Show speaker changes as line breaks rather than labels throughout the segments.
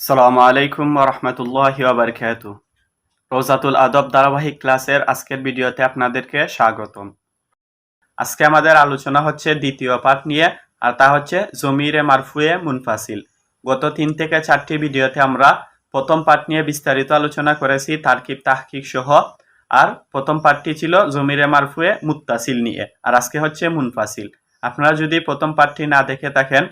সালামু আলাইকুম রহমতুল্লাহ বারকাত রোজাতুল আদব ধারাবাহিক ক্লাসের আজকের ভিডিওতে আপনাদেরকে স্বাগতম। আজকে আমাদের আলোচনা হচ্ছে দ্বিতীয় পাঠ নিয়ে, আর তা হচ্ছে জমিরে মারফুয়ে মুনফাসিল। গত তিন থেকে চারটি ভিডিওতে আমরা প্রথম পাঠ নিয়ে বিস্তারিত আলোচনা করেছি তারকিব তাহকিক সহ, আর প্রথম পাঠটি ছিল জমিরে মারফুয়ে মুত্তাসিল নিয়ে, আর আজকে হচ্ছে মুনফাসিল। আপনারা যদি প্রথম পাঠটি না দেখে থাকেন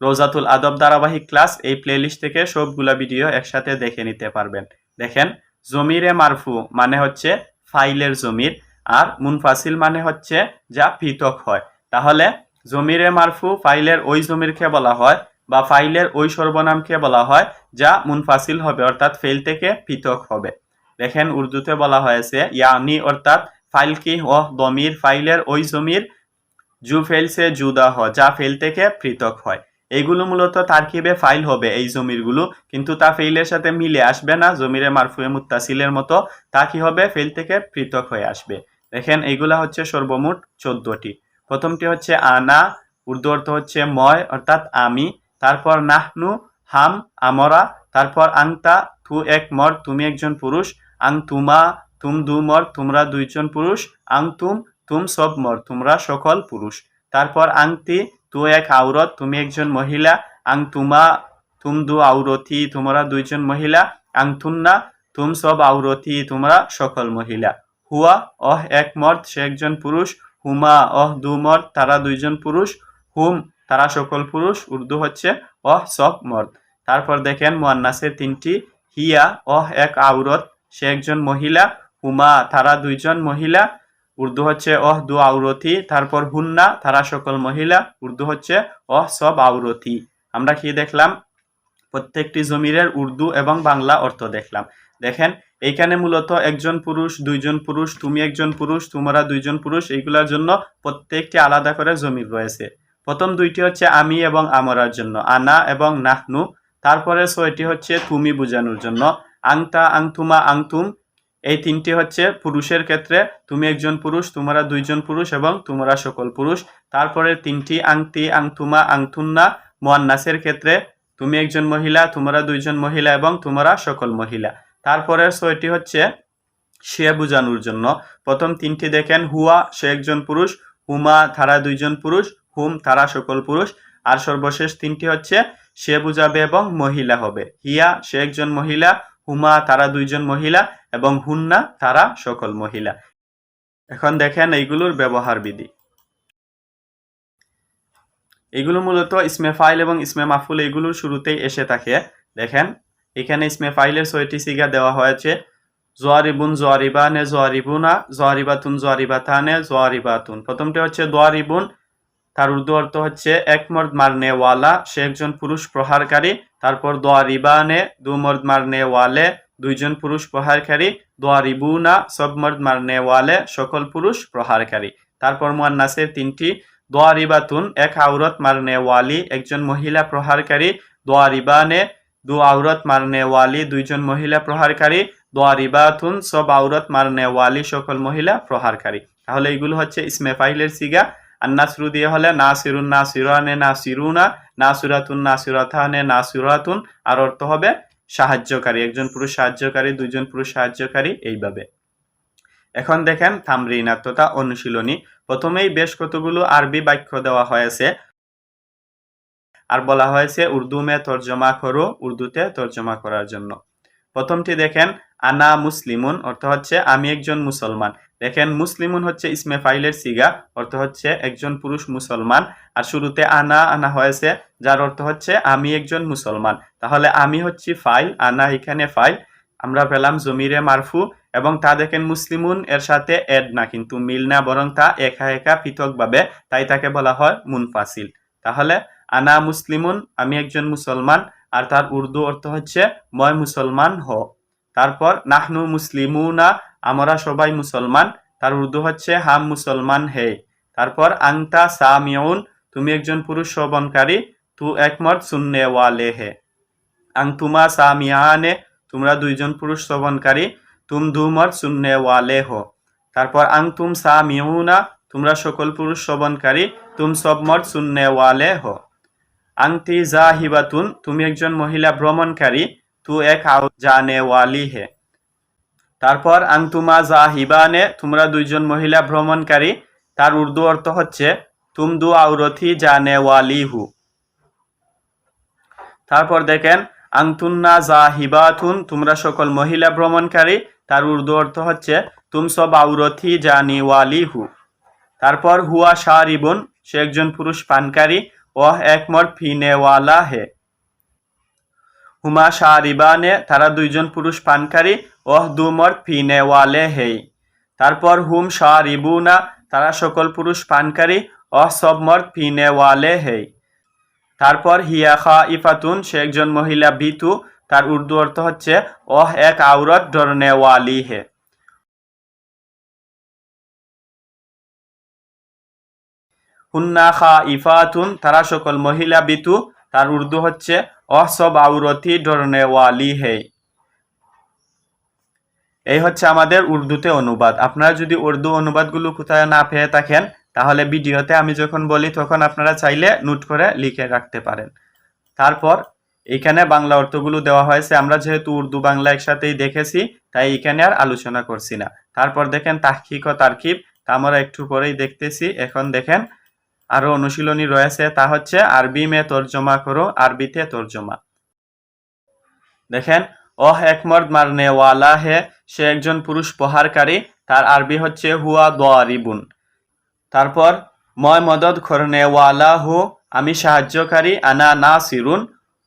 রোজাতুল আদব ধারাবাহিক ক্লাস এই প্লেলিস্ট থেকে সবগুলা ভিডিও একসাথে দেখে নিতে পারবেন। দেখেন, জমিরে মারফু মানে হচ্ছে ফাইলের জমির আর মুনফাসিল মানে হচ্ছে যা পৃথক হয়। তাহলে জমিরে মারফু ফাইলের ওই জমিরকে বলা হয় বা ফাইলের ওই সর্বনামকে বলা হয় যা মুনফাসিল হবে, অর্থাৎ ফেল থেকে পৃথক হবে। দেখেন, উর্দুতে বলা হয়েছে, ইয়ানি অর্থাৎ ফাইল কি? ও দমির। ফাইলের ওই জমির, জু ফেল সে জুদা হ যা ফেল থেকে পৃথক হয়। এইগুলো মূলত তারকিবে ফাইল হবে এই জমিরগুলো, কিন্তু তা ফেইলের সাথে মিলে আসবে না। জমিরে মারফুয়ে মুত্তাসিলের মতো তা কি হবে? ফেইল থেকে পৃথক হয়ে আসবে। দেখেন, এইগুলা হচ্ছে সর্বমোট চোদ্দটি। প্রথমটি হচ্ছে আনা উর্দু অর্থ হচ্ছে ময়, অর্থাৎ আমি। তারপর নাহনু, হাম, আমরা। তারপর আংতা থু এক মর, তুমি একজন পুরুষ। আং তুমা, তুম দু মর, তোমরা দুইজন পুরুষ। আং তুম তুম সব মর, তোমরা সকল পুরুষ। তারপর আংতি তু এক আউরত, তুমি একজন মহিলা, আং তুমা তুম দু আউরথি তোমরা দুইজন মহিলা, আং তুন্না তুম সব আউরথি তোমরা সকল মহিলা। হুয়া, অহ এক মর্দ সে একজন পুরুষ। হুমা, অহ দু মর্দ তারা দুইজন পুরুষ। হুম, তারা সকল পুরুষ। উর্দু হচ্ছে অহ সব মর্দ তারপর দেখেন মোয়ান্নাসের তিনটি। হিয়া, অহ এক আউরত, সে একজন মহিলা। হুমা, তারা দুইজন মহিলা। উর্দু হচ্ছে অহ দু আউরথি, তারপর হুন্না, তারা সকল মহিলা। উর্দু হচ্ছে অহ সব আউরথি। আমরা কি দেখলাম? প্রত্যেকটি জমিরের উর্দু এবং বাংলা অর্থ দেখলাম। দেখেন, এইখানে মূলত একজন পুরুষ, দুইজন পুরুষ, তুমি একজন পুরুষ, তোমরা দুইজন পুরুষ, এইগুলোর জন্য প্রত্যেকটি আলাদা করে জমির রয়েছে। প্রথম দুইটি হচ্ছে আমি এবং আমরার জন্য, আনা এবং নাহনু। তারপরে ছয়টি হচ্ছে তুমি বোঝানোর জন্য। আংতা, আংতুমা, আংতুম। এই তিনটি হচ্ছে পুরুষের ক্ষেত্রে তুমি একজন পুরুষ, তোমরা দুইজন পুরুষ এবং তোমরা সকল পুরুষ। তারপরে তিনটি আংতি আংতুমা আংতুন্না মোয়ান্নাসের ক্ষেত্রে তুমি একজন মহিলা, তোমরা দুইজন মহিলা এবং তোমরা সকল মহিলা। তারপরের ছয়টি হচ্ছে সে বোঝানোর জন্য। প্রথম তিনটি দেখেন, হুয়া সে একজন পুরুষ, হুমা তারা দুইজন পুরুষ, হুম তারা সকল পুরুষ। আর সর্বশেষ তিনটি হচ্ছে সে বুঝাবে এবং মহিলা হবে। হিয়া সে একজন মহিলা, হুমা তারা দুইজন মহিলা এবং হুন্না তারা সকল মহিলা। এখন দেখেন এইগুলোর ব্যবহার বিধি। এগুলো মূলত ইসমে ফাইল এবং ইসমে মাফুল এগুলোর শুরুতেই এসে থাকে। দেখেন, এখানে ইসমে ফাইলের ছয়টি সিগা দেওয়া হয়েছে। জোয়ারিবুন জোয়ারিবানে জোয়ারিবুনা, জোয়ারিবাতুন জোয়ারিবাতানে জোয়ারিবাতুন। প্রথমটি হচ্ছে দোয়ারিবুন, তার উর্দু অর্থ হচ্ছে এক মর্দ মারনে ওয়ালা সে একজন পুরুষ প্রহারকারী। তারপর দোয়ারিবানে দু মর্দ মারনে ওয়ালে দুইজন পুরুষ প্রহারকারী, দোয়ারিবুনা, সব মর্দ মারনে ওয়ালে সকল পুরুষ প্রহারকারী। তারপর মুয়ান্নাসের তিনটি, দোয়ারিবাতুন, এক আউরত মারনে ওয়ালি একজন মহিলা প্রহারকারী, দোয়ারিবানে দু আউরত মারনে ওয়ালি দুইজন মহিলা প্রহারকারী, দোয়ারিবাতুন, সব আউরত মারনে ওয়ালি সকল মহিলা প্রহারকারী। তাহলে এইগুলো হচ্ছে ইসমে ফাইলের সিগা। আর নাসরু দিয়ে হলে নাসিরুন নাসিরানে নাসিরুনা, নাসুরাতুন নাসিরাতানে নাসিরাতুন, আর অর্থ হবে সাহায্যকারী, একজন পুরুষ সাহায্যকারী, দুইজন পুরুষ সাহায্যকারী, এইভাবে। এখন দেখেন থামরিনাত তথা অনুশীলনী। প্রথমেই বেশ কতগুলো আরবি বাক্য দেওয়া হয়েছে। আর বলা হয়েছে উর্দু মে তর্জমা করো, উর্দুতে তর্জমা করার জন্য। প্রথমটি দেখেন, আনা মুসলিমুন অর্থ হচ্ছে, আমি একজন মুসলমান। দেখেন, মুসলিমুন হচ্ছে ইসমে ফাইলের সিগা, অর্থ হচ্ছে একজন পুরুষ মুসলমান। আর শুরুতে আনা আনা হয়েছে, যার অর্থ হচ্ছে আমি একজন মুসলমান। তাহলে আমি হচ্ছি ফাইল, আনা এখানে ফাইল। আমরা পেলাম জমিরে মারফু, এবং তা দেখেন মুসলিমুন, এর সাথে এড না, কিন্তু মিল না, বরং তা একা একা পৃথকভাবে, তাই তাকে বলা হয় মুনফাসিল। তাহলে, আনা মুসলিমুন, আমি একজন মুসলমান, আর তার উর্দু অর্থ হচ্ছে ময় মুসলমান হ। তারপর, নাহনু মুসলিমুনা আমরা সবাই মুসলমান। তার উর্দু হচ্ছে, হাম মুসলমান হে। তারপর, আংতা সামিউন। তুমি একজন পুরুষ শ্রবণকারী তু একমত শূন্যে ওয়ালে হে। আংতুমা সামিয়ানে। তোমরা দুইজন পুরুষ শ্রবণকারী তুম ধুমর শূন্যে ওয়ালে হো। তারপর, আংতুম সামিউনা। তোমরা সকল পুরুষ শ্রবণকারী তুম সব মর্দ শূন্যে ওয়ালে হো। আংতি জাহিবাতুন। তুমি একজন মহিলা ভ্রমণকারী, তু এক আউ জানে ওয়ালি হে। তারপর আংতুমা জাহিবানে, তোমরা দুইজন মহিলা ভ্রমণকারী, তার উর্দু অর্থ হচ্ছে তুম দু আউরথি জানে ওয়ালি হু তারপর দেখেন আংতুন্না জাহিবাতুন, তোমরা সকল মহিলা ভ্রমণকারী, তার উর্দু অর্থ হচ্ছে, তুম সব আউরথি জানি ওয়ালি হু তারপর, হুয়া শারিবুন, সে একজন পুরুষ পানকারী ও একমর ফিনেওয়ালা হে। হুমা শারিবানে, তারা দুইজন পুরুষ পানকারী, ওহ দুমর ফিনেওয়ালে হেই। তারপর হুম শারিবুনা, তারা সকল পুরুষ পানকারী অহ সব মর ফিনেওয়ালে হেই। তারপর হিয়া খা ইফাতুন সে একজন মহিলা বিতু তার উর্দু অর্থ হচ্ছে অহ এক আউরত ডরনেওয়ালি হে। হুন্না খা ইফাতুন তারা সকল মহিলা বিতু তার উর্দু হচ্ছে অসব আউরতি ডরনেওয়ালি হে। এই হচ্ছে আমাদের উর্দুতে অনুবাদ। আপনারা যদি উর্দু অনুবাদগুলো কোথায় না পেয়ে থাকেন, তাহলে ভিডিওতে আমি যখন বলি, তখন আপনারা চাইলে নোট করে লিখে রাখতে পারেন। তারপর এখানে বাংলা অর্থগুলো দেওয়া হয়েছে। আমরা যেহেতু উর্দু বাংলা একসাথেই দেখেছি, তাই এখানে আর আলোচনা করছি না। তারপর দেখেন তাহকিক ও তারকিব, তা আমরা একটু পরেই দেখতেছি। এখন দেখেন আরও অনুশীলনী রয়েছে তা হচ্ছে আরবি মে তর্জমা করো, আরবিতে তর্জমা। দেখেন, অহ একমর্দ মারনে ওয়ালা হে, সে একজন পুরুষ প্রহারকারী, তার আরবি হচ্ছে হুয়া দোয়ারিবুন। তারপর, ময় মদদ করনে ওয়ালা হু, আমি সাহায্যকারী, আনা না সিরুন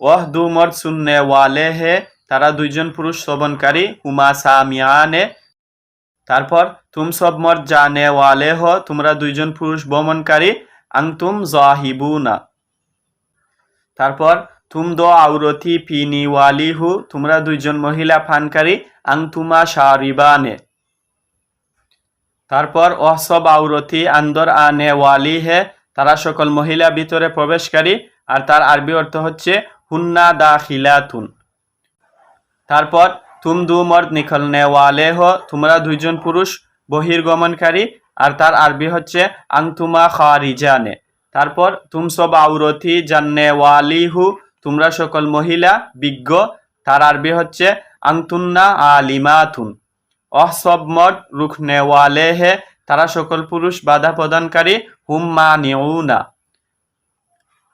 ওহ দু মর্দ শুননে ওয়ালে হে, তারা দুইজন পুরুষ শ্রবণকারী, হুমা সামিয়ানে। তারপর, তুম সব মর্দ জানে ওয়ালে হো, তোমরা দুইজন পুরুষ বমনকারী আংতুম জাহিবুনা। তারপর, তুম দো আউরতি পিনি ওয়ালিহু, তোমরা দুইজন মহিলা ফানকারী আংতুমা শারিবানে। তারপর অসব আউরতি আন্দর আনে ওয়ালি হে তারা সকল মহিলা ভিতরে প্রবেশকারী, আর তার আরবি অর্থ হচ্ছে, হুন্না দা খিলাতুন তারপর, তুম দু মর্দ নিখলনে ওয়ালে হো তোমরা দুইজন পুরুষ বহির্গমনকারী আর তার আরবি হচ্ছে আংতুমা খারিজানে। তারপর তুম সব আউরতি জান্নে ওয়ালিহু, তোমরা সকল মহিলা, বিজ্ঞ, তার আরবি হচ্ছে আংতুন্না আলিমাথুন অহ সব মর্দ রুখনে ওয়ালে হে তারা সকল পুরুষ বাধা প্রদানকারী, হুম মা নিউনা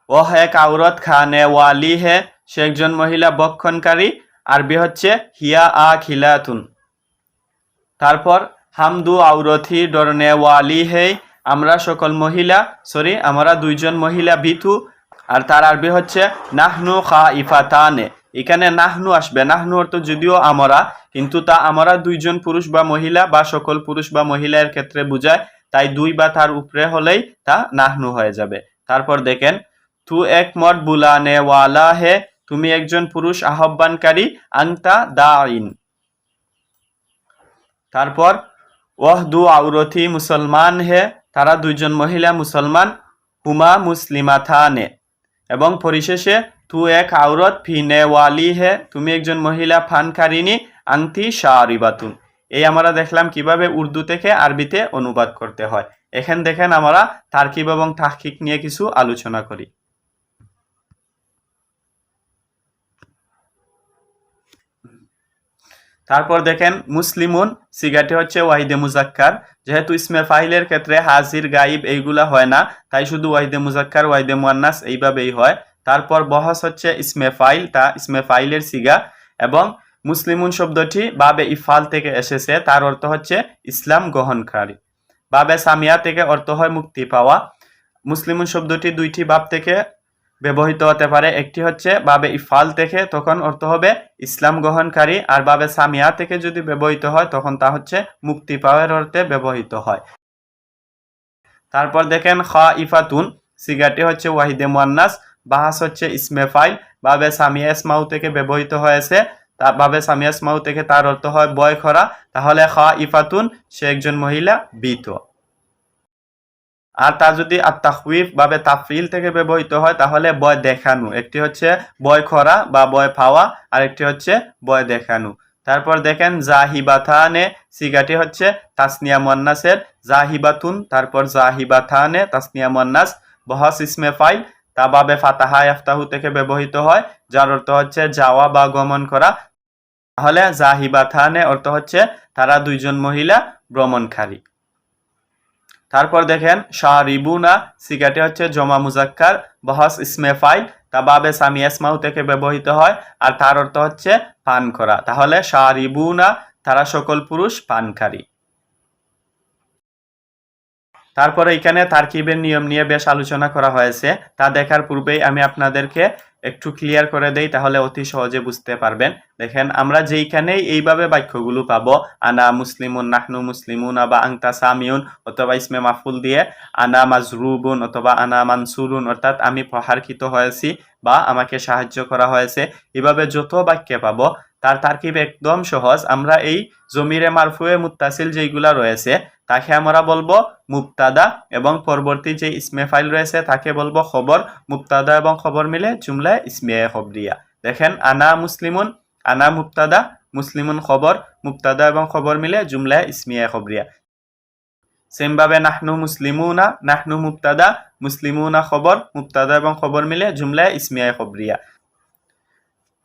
ওহ এক আউরত খানে ওয়ালি হে সে একজন মহিলা বক্ষণকারী, আরবি হচ্ছে হিয়া আ খিলাতুন তারপর হামদু আউরথি ডরনে ওয়ালি হে আমরা সকল মহিলা সরি আমরা দুইজন মহিলা বিথু আর তার আরবি হচ্ছে, নাহনু খা ইফা ইফাতানে এখানে নাহনু আসবে। নাহনু অর্থ যদিও আমরা, কিন্তু তা আমরা দুইজন পুরুষ বা মহিলা বা সকল পুরুষ বা মহিলার ক্ষেত্রে বোঝায়। তাই দুই বা তার উপরে হলেই তা নাহনু হয়ে যাবে। তারপর দেখেন, তু এক মত বুলানে ওয়ালা হে, তুমি একজন পুরুষ আহ্বানকারী আংতা দা ইন তারপর ওহ দু আউরথি মুসলমান হে, তারা দুইজন মহিলা মুসলমান, হুমা মুসলিমাথানে। এবং পরিশেষে, তু এক আউরত ফিনে ওয়ালি হে, তুমি একজন মহিলা ফানকারিনী আংতি শারিবাতুন এই আমরা দেখলাম কীভাবে উর্দু থেকে আরবিতে অনুবাদ করতে হয়। এখান দেখেন আমরা তার্কিব এবং তাহকিক নিয়ে কিছু আলোচনা করি। তারপর দেখেন মুসলিমুন সিগাটি হচ্ছে ওয়াহিদে মুজাক্কার। যেহেতু ইসমে ফাইলের ক্ষেত্রে হাজির, গাইব এইগুলা হয় না, তাই শুধু ওয়াহিদে মুজাক্কার, ওয়াহিদে মুয়ান্নাস এইভাবেই হয়। তারপর বহস হচ্ছে ইসমে ফাইল, তা ইসমে ফাইলের সিগা। এবং মুসলিমুন শব্দটি বাবে ইফাল থেকে এসেছে, তার অর্থ হচ্ছে ইসলাম গ্রহণকারী। বাবে সামিয়া থেকে অর্থ হয় মুক্তি পাওয়া। মুসলিমুন শব্দটি দুইটি বাব থেকে ব্যবহৃত হতে পারে। একটি হচ্ছে বাবে ইফাল থেকে তখন অর্থ হবে ইসলাম গ্রহণকারী আর বাবে সামিয়া থেকে যদি ব্যবহৃত হয় তখন তা হচ্ছে মুক্তি পাওয়ার অর্থে ব্যবহৃত হয়। তারপর দেখেন খ ইফাতুন সিগাটি হচ্ছে ওয়াহিদে মুয়ান্নাস, বাহাস হচ্ছে ইসমে ফাইল, বাবে সামিয়া ইসমাউ থেকে ব্যবহৃত হয়েছে বাবে সামিয়া ইসমাউ থেকে তার অর্থ হয় বয় খরা, তাহলে খ ইফাতুন, সে একজন মহিলা, বিত। আর তা যদি আত্মাহুইফ ভাবে তাফিল থেকে ব্যবহৃত হয়, তাহলে বয় দেখানো। একটি হচ্ছে বয় খরা বা বয় পাওয়া আর একটি হচ্ছে বয় দেখানো। তারপর দেখেন, জাহিবাথানে, সিগাটি হচ্ছে তাসনিয়া মন্নাসের জাহিবাতুন, তারপর জাহিবাথানে, তাসনিয়া মন্নাস বহস ইসমে ফাইল, তা বাবে ফাতাহা ইয়াফতাহু থেকে ব্যবহৃত হয়, যার অর্থ হচ্ছে যাওয়া বা গমন করা। তাহলে জাহিবাথানে অর্থ হচ্ছে তারা দুইজন মহিলা ভ্রমণকারী। তারপর দেখেন, শাহরিবুনা, সিগাটি হচ্ছে জমা মুজাক্কার, বহস ইসমে ফাইল তা বাবে সামি ইসমাউ থেকে ব্যবহৃত হয়, আর তার অর্থ হচ্ছে পান করা। তাহলে শাহরিবুনা, তারা সকল পুরুষ পানকারী। তারপরে এখানে তারকিবের নিয়ম নিয়ে বেশ আলোচনা করা হয়েছে। তা দেখার পূর্বেই আমি আপনাদেরকে একটু ক্লিয়ার করে দেই, তাহলে অতি সহজে বুঝতে পারবেন। দেখেন, আমরা যেইখানেই এইভাবে বাক্যগুলো পাবো, আনা মুসলিমুন, নাহনু মুসলিমুন বা আংতা সামিউন, অথবা ইসমে মাফুল দিয়ে, আনা মাজরুবুন, অথবা আনা মানসুরুন, অর্থাৎ আমি প্রহারকৃত হয়েছি বা আমাকে সাহায্য করা হয়েছে, এভাবে যত বাক্যে পাবো তার তারকিব একদম সহজ। আমরা এই জমিরে মারফুয়ে মুত্তাসিল যেইগুলা রয়েছে, তাকে আমরা বলব মুক্তাদা এবং পরবর্তী যে ইসমে ফাইল রয়েছে, তাকে বলব খবর মুক্তাদা এবং খবর মিলে জুমলায় ইসমে খবরিয়া। দেখেন, আনা মুসলিমুন, আনা মুক্তাদা মুসলিমুন খবর মুক্তাদা এবং খবর মিলে জুমলায় ইসমিয়া খবরিয়া। সেমভাবে নাহনু মুসলিমুনা, নাহনু মুক্তাদা মুসলিমুনা খবর মুক্তাদা এবং খবর মিলে জুমলায় ইসমিয়া খবরিয়া।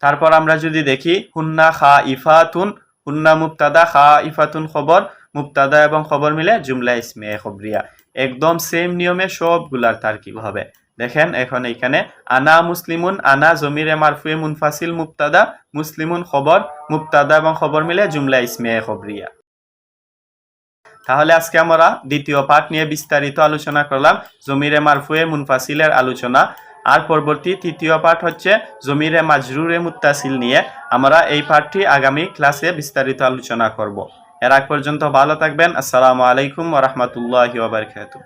তারপর আমরা যদি দেখি, হুন্না খা ইফাতুন হুন্না মুক্তাদা খা ইফাতুন খবর মুক্তাদা এবং খবর মিলে জুমলা ইসমে খবরিয়া। একদম সেম নিয়মে সবগুলার তারকিব হবে। দেখেন, এখন এখানে আনা মুসলিমুন, আনা জমিরে মারফুয়ে মুনফাসিল মুক্তাদা মুসলিমুন খবর মুক্তাদা এবং খবর মিলে জুমলা ইসমে খবরিয়া। তাহলে আজকে আমরা দ্বিতীয় পাঠ নিয়ে বিস্তারিত আলোচনা করলাম, জমিরে মারফুয়ে মুনফাসিলের আলোচনা। আর পরবর্তী তৃতীয় পাঠ হচ্ছে জমিরে মাজরুরে মুত্তাসিল নিয়ে। আমরা এই পাঠটি আগামী ক্লাসে বিস্তারিত আলোচনা করব। এর আগ পর্যন্ত ভালো থাকবেন। আসসালামু আলাইকুম ওরহমতুল্লাহি ওবরকাতুহ